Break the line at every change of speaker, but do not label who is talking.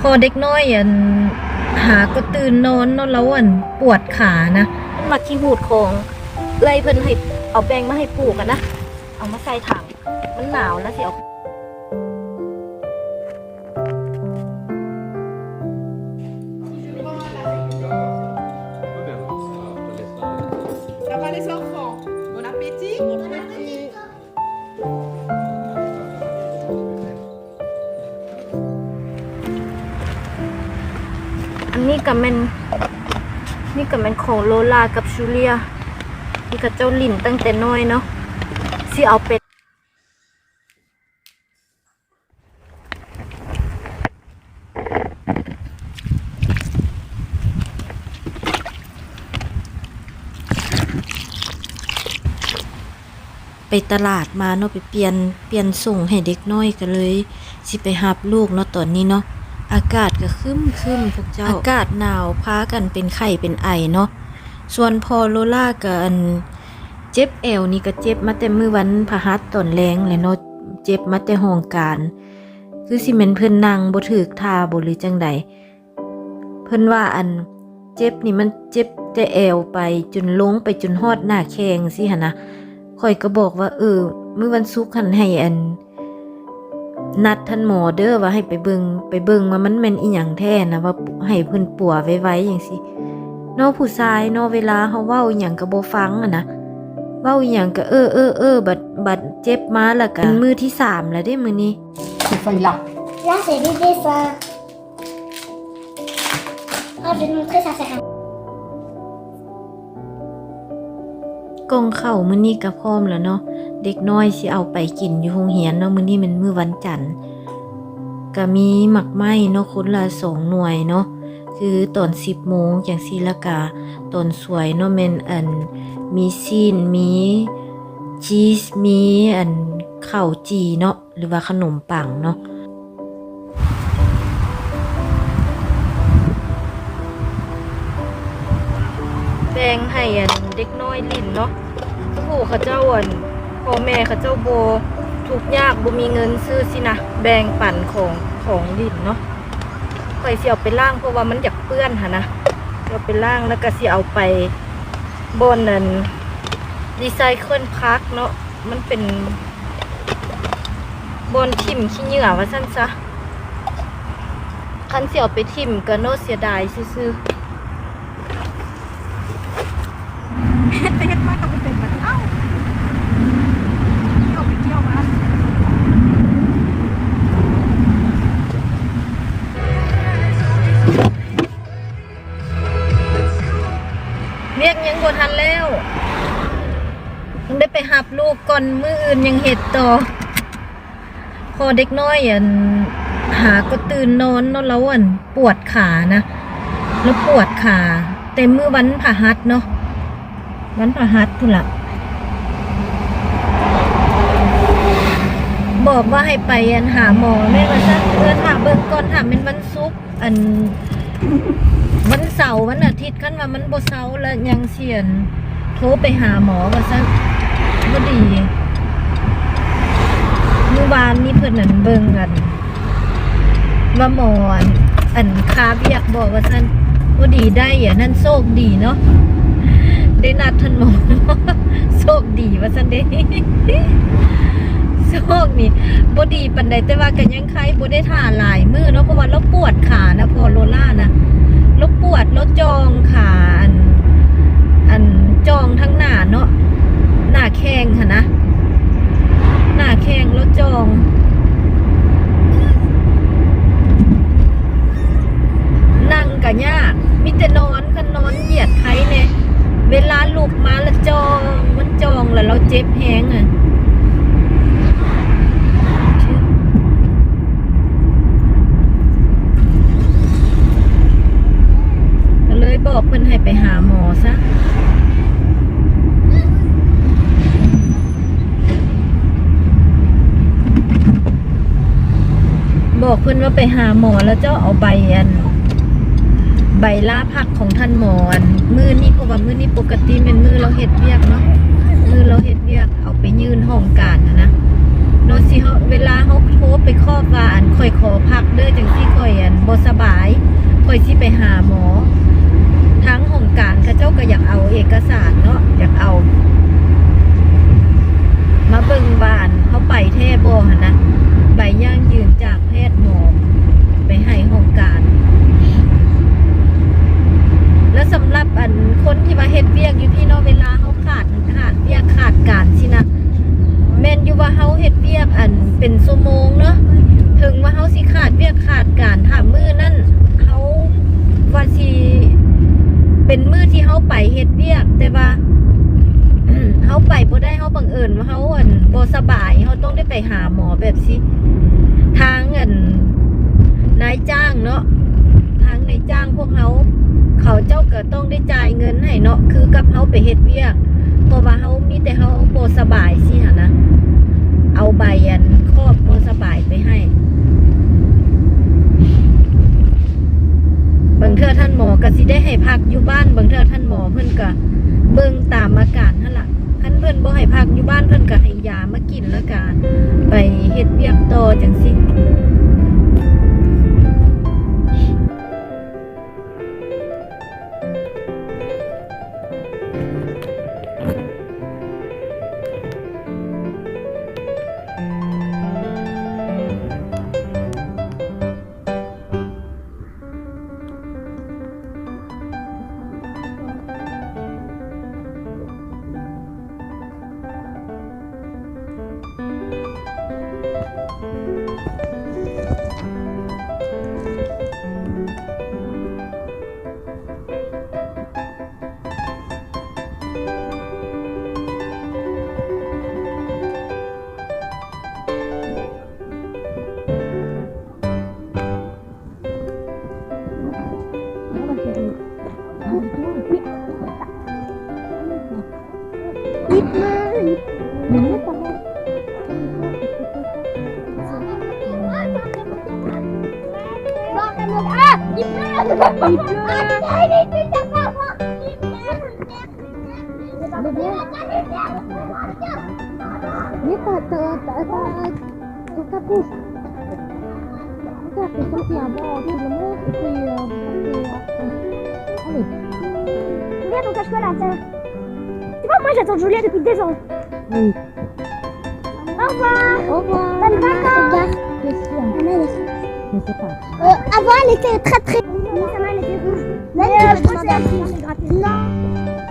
พอเด็กน้อยอันหาก็ตื่นนอนนอนแล้วอันปวดขานะ
มาขี้หูดของเลยเพิ่นให้เอาแปรงมาให้ปลูกกันนะ เอามาใส่ถัง มันหนาวแล้วสิเอา นนี้กับแมนนี่กับแมนของโลลากับชูเลียนี่กับเจ้าหลินตั้งแต่น้อยเนาะสิเอาเป็น
ไปตลาดมาเนาะไปเปลี่ยนเปลี่ยนส่งให้เด็กน้อยกันเลยสิไปหับลูกเนาะตอนนี้เนาะ อากาศก็ครึ้มครึมพวกเจ้า อากาศหนาวพากันเป็นไข้เป็นไอเนาะส่วนพอโลล่ากับอันเจ็บแอวนี่ก็เจ็บมาแต่มือวันพหัสตอนแรงเลยเนาะเจ็บมาแต่ห้องการ คือสิแม่นเพิ่นนั่งบ่ถูกท่าบ่หรือจังใดเพิ่นว่าอันเจ็บนี่มันเจ็บแต่แอวไปจนลงไปจนฮอดหน้าแข้งสิหั่นนะข่อยก็บอกว่าเออมื้อวันศุกร์หันให้อัน นัดท่านหมอเด้อว่าให้ไปเบิงไปเบิงว่ามันแม่นอีหยังแท้นะว่าให้เพิ่นปัวไว้ๆจังซี่เนอผู้ชายเนอเวลาเฮาเว้าอีหยังก็บ่ฟังอะนะเว้าอีหยังก็เออเออเออบัดบัดเจ็บมาแล้วก็มื้อที่สามแล้วเด้มื้อนี้
Ces feuilles-là.
Là, c'est des dessins. Oh, je vais te montrer, ça sert à
กล่องข้าวมื้อนี้ก็พร้อมแล้วเนาะ เด็กน้อยสิเอาไปกินอยู่โรงเรียนเนาะมื้อนี้มันมื้อวันจันทร์ก็มีหมักไหม้เนาะคนละสองหน่วยเนาะคือตอน10โมงจังซีละกาตอนสวยเนาะแม่นอันมีซีนมีชีสมีอันข้าวจีเนาะหรือว่าขนมปังเนาะ
แปรงให้อันเด็กน้อยลินเนาะผู้เขาเจ้าอัน พ่อแม่เขาเจ้าโบทุกยากบ่มีเงินซื้อสินะแบ่งปั่นของของหลินเนาะข่อยสิเอาไปล่างเพราะว่ามันอยากเปื้อนหั่นะเอาไปล่างแล้วก็เสิเอาไปบนนั้นรีไซน์เคิลพักเนาะมันเป็นบนทิมขี้เหงื่อว่าซั่นซะคันเสิเอาไปทิมก็โนเสียดายซื่อๆ
ไปเฮ็ดมากับไปเป็น
บ่ทันแล้วยังได้ไปหับลูกก่อนมืออื่นยังเห็ดต่อ พอเด็กน้อยอันหาก็ตื่นนอนเนาะแล้วอันปวดขานะ แล้วปวดขาเต็มมือวันผ่าหัดเนาะวันผ่าหัดพุ่นละบอกว่าให้ไปอันหาหมอแม่มาซะเออถามเบิ่งก่อนถามเป็นวันศุกอัน วันเสาร์วันอาทิตย์ขั้นว่ามันบ่เสาร์แล้วยังเสียนโทรไปหาหมอว่าซะบ่ดีเมื่อวานนี้เพิ่นนั่นเบิ่งกัน ว่าหมออันอันคาเบียกบอกว่าซั่นบ่ดีได้อะนั่นโชคดีเนาะได้นัดท่านหมอโชคดีว่าซั่นเด้ โชคนี่บ่ดีปานใดแต่ว่าก็ยังไข้บ่ได้ท่าหลายมือเนาะเพราะว่าเราปวดขานะพอโลล่านะรถปวดรถจองขาอันอันจองทั้งหน้าเนาะหน้าแข้งค่ะนะหน้าแข้งรถจองนั่งกะยากมิแต่นอนก็นนอนเหยียดไข้เนี่ยเวลาลุกมาล้วจองมันจองแล้วเราเจ็บแฮงอะ ก็เลยบอกเพิ่นให้ไปหาหมอซะ บอกเพิ่อนว่าไปหาหมอแล้วเจ้าเอาใบอัน ใบลาพักของท่านหมอนมือนี่เพราะว่ามือนี่ปกติเป็นมือเราเฮ็ดเวียกเนาะมือเราเฮ็ดเวียกเอาไปยื่นห้องการนะนะเนาสิเฮาเวลาเฮาโทรไปครอบว่าอันค่อยขอพักเด้อจังซี่ค่อยอันบ่สอยสิไปหาหมอ ทั้งของการเขาเจ้าก็อยากเอาเอกสารเนาะอยากเอา มาเบิ่งบ้านเขาไปแท่บ่หั่นนะใบย่างยืนจากแพทย์หมอ ไปให้ห้องการ แล้วสำหรับ อันคนที่มาเฮ็ดเวียกอยู่พี่นาะเวลาเขาขาดขาดเวียกขาดการสินะแม่นอยู่ว่าเขาเฮ็ดเวียกอันเป็นชั่วโมงเนาะถึงว่าเขาสิขาดเวียกขาดการถามมือนั่นเขาว่าสิเป็นมือที่เขาไปเฮ็ดเวียก แต่ว่าเขาไปบ่ได้เขาบังเอิญว่าเขาอันบ่สบายเขาต้องได้ไปหาหมอแบบสิทางอันนายจ้างเนาะทางนายจ้างพวกเขา เขาเจ้าก็ต้องได้จ่ายเงินให้เนาะคือกับเขาไปเฮ็ดเวียกเพราะว่าเขามีแต่เขาบ่สบายสิหะนะเอาใบอันครอบบ่สบายไปให้บางเทื่อท่านหมอก็สิได้ให้พักอยู่บ้านบางเทื่อท่านหมอเพิ่นก็เบิ่งตามอาการนั่นล่ะคันเพิ่นบ่ให้พักอยู่บ้านเพิ่นก็ให้ยามากินแล้วก็ไปเฮ็ดเวียกต่อจังซี่
Нет, это, это, это, это капуст. Это c'est comme si un bon tout le monde et puis euh, allez.
Julia, ton cache-toi là, tiens. Tu vois, moi j'attends Julia depuis des ans.
Oui.
Au revoir.
Au revoir. Je sais pas.
Euh, avant, elle était très très. Oui, sa main, elle était rouge. Là, elle c'est Non.